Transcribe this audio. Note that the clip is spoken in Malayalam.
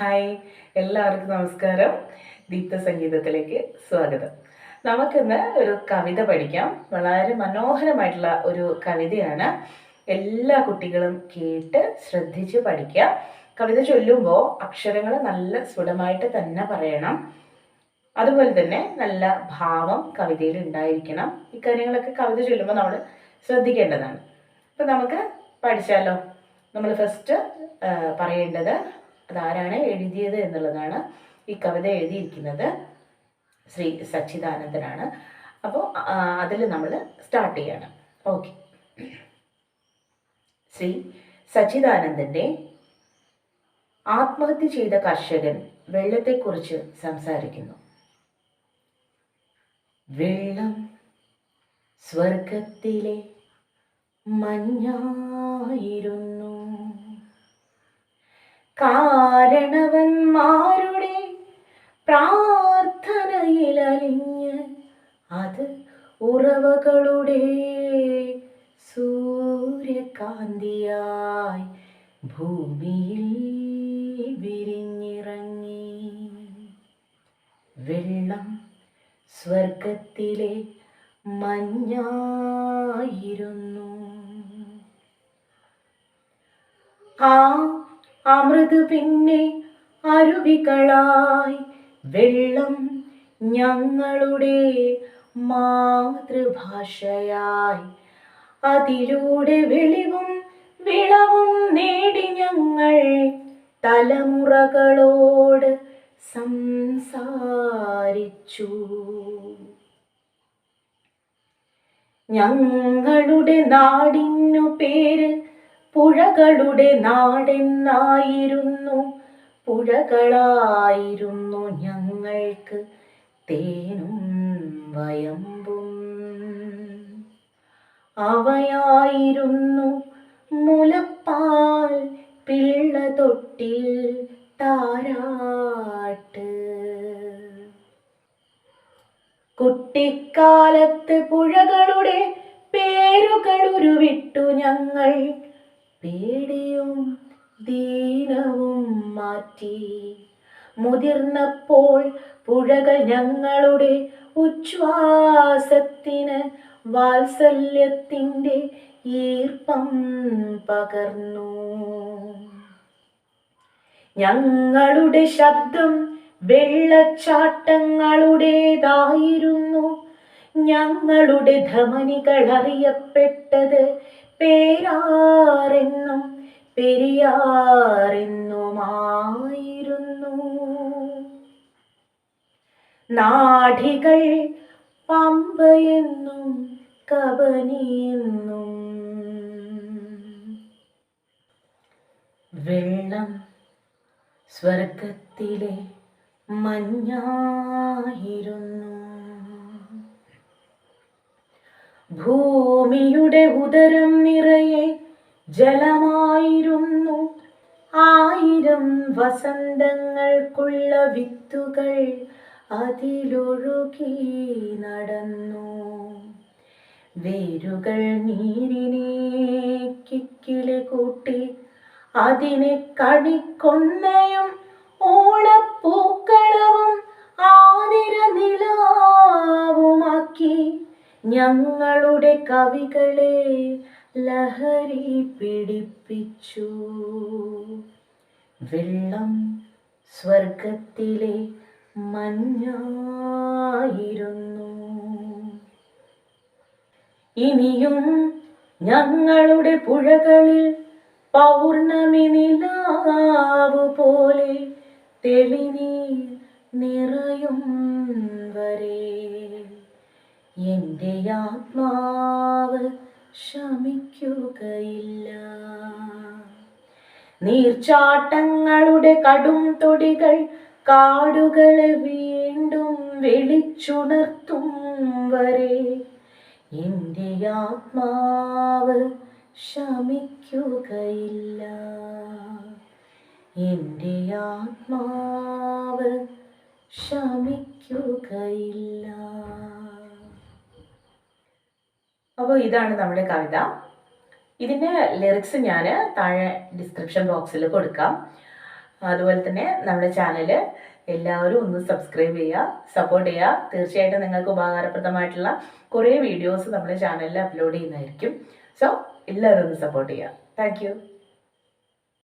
ഹായ് എല്ലാവർക്കും നമസ്കാരം. ദീപ്ത സംഗീതത്തിലേക്ക് സ്വാഗതം. നമുക്കിന്ന് ഒരു കവിത പഠിക്കാം. വളരെ മനോഹരമായിട്ടുള്ള ഒരു കവിതയാണ്. എല്ലാ കുട്ടികളും കേട്ട് ശ്രദ്ധിച്ച് പഠിക്കുക. കവിത ചൊല്ലുമ്പോൾ അക്ഷരങ്ങൾ നല്ല സ്ഫുടമായിട്ട് തന്നെ പറയണം. അതുപോലെ തന്നെ നല്ല ഭാവം കവിതയിൽ ഉണ്ടായിരിക്കണം. ഇക്കാര്യങ്ങളൊക്കെ കവിത ചൊല്ലുമ്പോൾ നമ്മൾ ശ്രദ്ധിക്കേണ്ടതാണ്. അപ്പം നമുക്ക് പഠിച്ചാലോ? നമ്മൾ ഫസ്റ്റ് പറയേണ്ടത് അതാരാണ് എഴുതിയത് എന്നുള്ളതാണ് ഈ കവിത എഴുതിയിരിക്കുന്നത്. ശ്രീ സച്ചിദാനന്ദനാണ്. അപ്പോൾ അതിൽ നമ്മൾ സ്റ്റാർട്ട് ചെയ്യണം. ഓക്കെ ശ്രീ സച്ചിദാനന്ദന്റെ ആത്മഹത്യ ചെയ്ത കർഷകൻ വെള്ളത്തെക്കുറിച്ച് സംസാരിക്കുന്നു. വെള്ളം സ്വർഗത്തിലെ മഞ്ഞായിരുന്നു. കാരണവന്മാരുടെ പ്രാർത്ഥനയിലലിഞ്ഞ് അത് ഉറവകളുടെ സൂര്യകാന്തിയായി ഭൂമിയിൽ വിരിഞ്ഞിറങ്ങി. വെള്ളം സ്വർഗത്തിലെ മഞ്ഞായിരുന്നു. ആ അമൃത് പിന്നെ അരുവികളായി വെള്ളം ഞങ്ങളുടെ മാതൃഭാഷയായി. അതിലൂടെ വെളിവും വിളവും നേടി ഞങ്ങൾ തലമുറകളോട് സംസാരിച്ചു. ഞങ്ങളുടെ നാടിനു പേര് പുഴകളുടെ നാടെന്നായിരുന്നു. പുഴകളായിരുന്നു ഞങ്ങൾക്ക് തേനും വയമ്പും. അവയായിരുന്നു മുലപ്പാൽ പിള്ള തൊട്ടിൽ താരാട്ട്. കുട്ടിക്കാലത്ത് പുഴകളുടെ പേരുകൾ ഉരുവിട്ടു ഞങ്ങൾ. പേടിയും ദീനവും മാറ്റി. മുതിർന്നപ്പോൾ പുഴകൾ ഞങ്ങളുടെ ഉച്ഛ്വാസത്തിന് വാത്സല്യത്തിന്റെ ഈർപ്പം പകർന്നു. ഞങ്ങളുടെ ശബ്ദം വെള്ളച്ചാട്ടങ്ങളുടേതായിരുന്നു. ഞങ്ങളുടെ ധമനികൾ അറിയപ്പെട്ടത് പേരാറെന്നും പെരിയാറെന്നുമായിരുന്നു നാഠികൾ പമ്പയെന്നും കബനിയെന്നും വെള്ളം സ്വർഗത്തിലെ മഞ്ഞായിരുന്നു. ഭൂമിയുടെ ഉദരം നിറയെ ജലമായിരുന്നു. ആയിരം വസന്തങ്ങൾക്കുള്ള വിത്തുകൾ അതിലൊഴുകി നടന്നു. വേരുകൾ നീരിനെ കിക്കിലെ കൂട്ടി അതിനെ കണിക്കൊന്നയും ഓണപ്പൂക്കളവും ഞങ്ങളുടെ കവികളെ ലഹരി പിടിപ്പിച്ചു. വെള്ളം സ്വർഗത്തിലെ മഞ്ഞായിരുന്നു. ഇനിയും ഞങ്ങളുടെ പുഴകളിൽ പൗർണമി നിലാവ് പോലെ തെളിനീർ നിറയും വരെ. എന്റെ ആത്മാവ് ശമിക്കുകയില്ല. നീർച്ചാട്ടങ്ങളുടെ കടും തൊടികൾ കാടുകളെ വീണ്ടും വിളിച്ചുണർത്തും വരെ എന്റെ ആത്മാവ് ശമിക്കുകയില്ല. എന്റെ ആത്മാവ് ശമിക്കുകയില്ല. അപ്പോൾ ഇതാണ് നമ്മുടെ കവിത. ഇതിന്റെ ലിറിക്സ് ഞാൻ താഴെ ഡിസ്ക്രിപ്ഷൻ ബോക്സിൽ കൊടുക്കാം. അതുപോലെ തന്നെ നമ്മുടെ ചാനൽ എല്ലാവരും ഒന്ന് സബ്സ്ക്രൈബ് ചെയ്യുക സപ്പോർട്ട് ചെയ്യുക. തീർച്ചയായിട്ടും നിങ്ങൾക്ക് ഉപകാരപ്രദമായിട്ടുള്ള കുറേ വീഡിയോസ് നമ്മുടെ ചാനലിൽ അപ്ലോഡ് ചെയ്യുന്നതായിരിക്കും. സോ എല്ലാവരും ഒന്ന് സപ്പോർട്ട് ചെയ്യുക. താങ്ക്